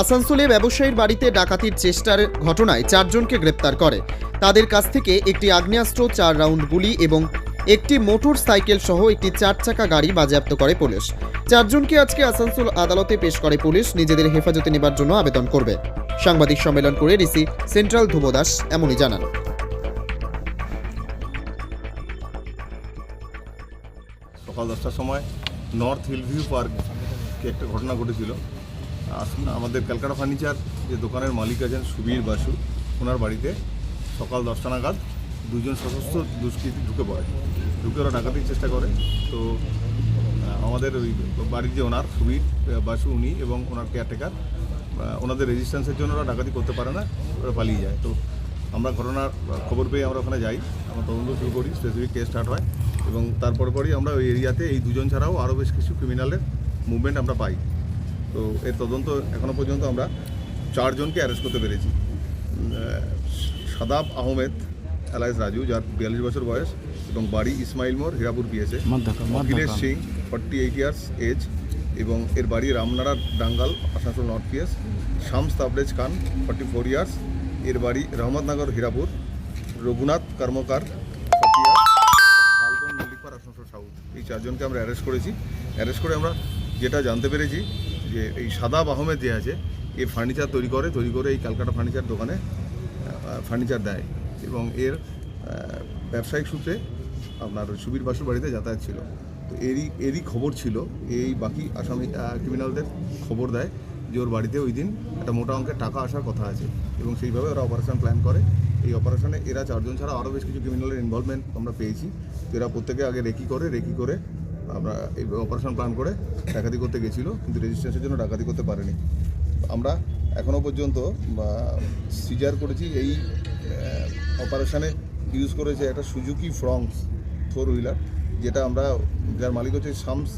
আসানসোলে ব্যবসায়ীর বাড়িতে ডাকাতির চেষ্টার ঘটনায় চারজনকে গ্রেপ্তার করে। তাদের কাছ থেকে একটি আগ্নেয়াস্ত্র, চার রাউন্ড গুলি এবং একটি মোটর সাইকেল সহ একটি চার চাকা গাড়ি বাজেয়াপ্ত করে পুলিশ। চারজনকে আজকে আসানসোল আদালতে পেশ করে পুলিশ। নিজেদের হেফাজতে নেবার জন্য আবেদন করবে। সাংবাদিক সম্মেলন করে ডিসি সেন্ট্রাল ধ্রুবদাস এমনই জানান। সকাল দশটার সময় নর্থ হিলভিউ পার্কে একটা ঘটনা ঘটেছিল। আসুন, আমাদের ক্যালকাটা ফার্নিচার যে দোকানের মালিক আছেন সুবীর বাসু, ওনার বাড়িতে সকাল দশটা নাগাদ দুজন সশস্ত্র দুষ্কৃতী ঢুকে পড়ে। ঢুকে ওরা ডাকাতির চেষ্টা করে। তো আমাদের ওই বাড়ির যে ওনার, সুবীর বাসু, উনি এবং ওনার কেয়ারটেকার ওনাদের রেজিস্ট্যান্সের জন্য ওরা ডাকাতি করতে পারে না, ওরা পালিয়ে যায়। তো, আমরা ঘটনার খবর পেয়ে আমরা ওখানে যাই, আমরা তদন্ত শুরু করি স্পেসিফিক কেস স্টার্ট হয় এবং তারপর পরই আমরা ওই এরিয়াতে এই দুজন ছাড়াও আরও বেশ কিছু ক্রিমিনালের মুভমেন্ট আমরা পাই। তো এর তদন্ত এখনও পর্যন্ত আমরা চারজনকে অ্যারেস্ট করতে পেরেছি। সাদাব আহমেদ এলাইস রাজু যার বিয়াল্লিশ বছর বয়স এবং বাড়ি ইসমাইল মোর হীরাপুর পিএসএ Akhilesh Singh forty eight years age এবং এর বাড়ি Ramnara Dangal Asansol north PS Shams Tabrez Khan forty four years এর বাড়ি রহমতনগর হীরাপুর। রঘুনাথ কর্মকার শালবন মল্লিকপাড় আসানসোল সাউথ এই চারজনকে আমরা অ্যারেস্ট করেছি। অ্যারেস্ট করে আমরা যেটা জানতে পেরেছি যে এই সাদা আহমেদ যে আছে, এ ফার্নিচার তৈরি করে তৈরি করে এই ক্যালকাটা ফার্নিচার দোকানে ফার্নিচার দেয়। এবং এর ব্যবসায়িক সূত্রে আপনার সুবীর বাসুর বাড়িতে যাতায়াত ছিল। তো এরই এরই খবর ছিল, এই বাকি আসামি ক্রিমিনালদের খবর দেয় যে ওর বাড়িতে ওই দিন একটা মোটা অঙ্কের টাকা আসার কথা আছে এবং সেইভাবে ওরা অপারেশন প্ল্যান করে। এই অপারেশনে এরা চারজন ছাড়া আরও বেশ কিছু ক্রিমিনালের ইনভলভমেন্ট আমরা পেয়েছি। তো এরা প্রত্যেকে আগে রেকি করে রেকি করে আমরা এই অপারেশন প্ল্যান করে ডাকাতি করতে গেছিল, কিন্তু রেজিস্ট্রেশনের জন্য ডাকাতি করতে পারেনি। আমরা এখনও পর্যন্ত সিজার করেছি, এই অপারেশানে ইউজ করেছে একটা সুজুকি ফ্রংস ফোর হুইলার যেটা আমরা, যার মালিক হচ্ছে শামস